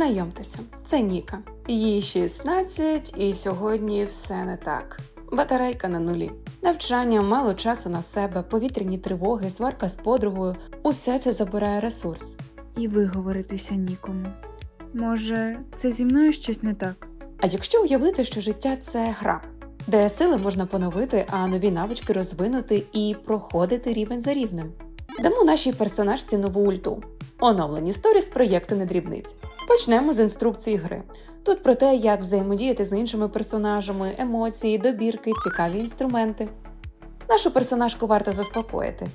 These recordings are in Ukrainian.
Знайомтеся, це Ніка. Їй 16 і сьогодні все не так. Батарейка на нулі. Навчання, мало часу на себе, повітряні тривоги, сварка з подругою усе це забирає ресурс. І виговоритися нікому. Може, це зі мною щось не так? А якщо уявити, що життя це гра, де сили можна поновити, а нові навички розвинути і проходити рівень за рівнем. Дамо нашій персонажці нову ульту. Оновлені сторіс проєкту не дрібниці. Почнемо з інструкції гри. Тут про те, як взаємодіяти з іншими персонажами, емоції, добірки, цікаві інструменти. Нашу персонажку варто заспокоїти.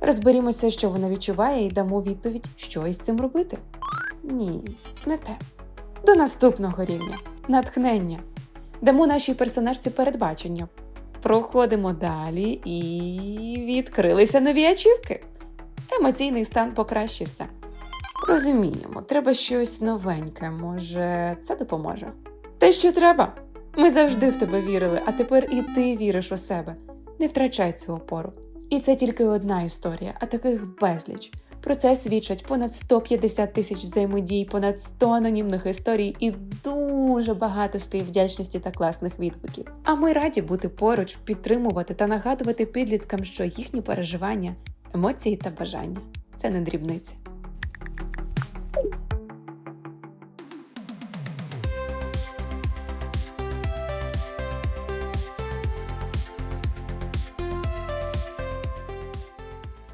Розберімося, що вона відчуває, і дамо відповідь, що із цим робити. Ні, не те. До наступного рівня натхнення. Дамо нашій персонажці передбачення. Проходимо далі і відкрилися нові ачівки. Емоційний стан покращився. Розуміємо, треба щось новеньке. Може, це допоможе. Те, що треба. Ми завжди в тебе вірили, а тепер і ти віриш у себе. Не втрачай цю опору. І це тільки одна історія, а таких безліч. Про це свідчать понад 150 тисяч взаємодій, понад 100 анонімних історій і дуже багато слів вдячності та класних відгуків. А ми раді бути поруч, підтримувати та нагадувати підліткам, що їхні переживання, емоції та бажання це не дрібниці. Thank you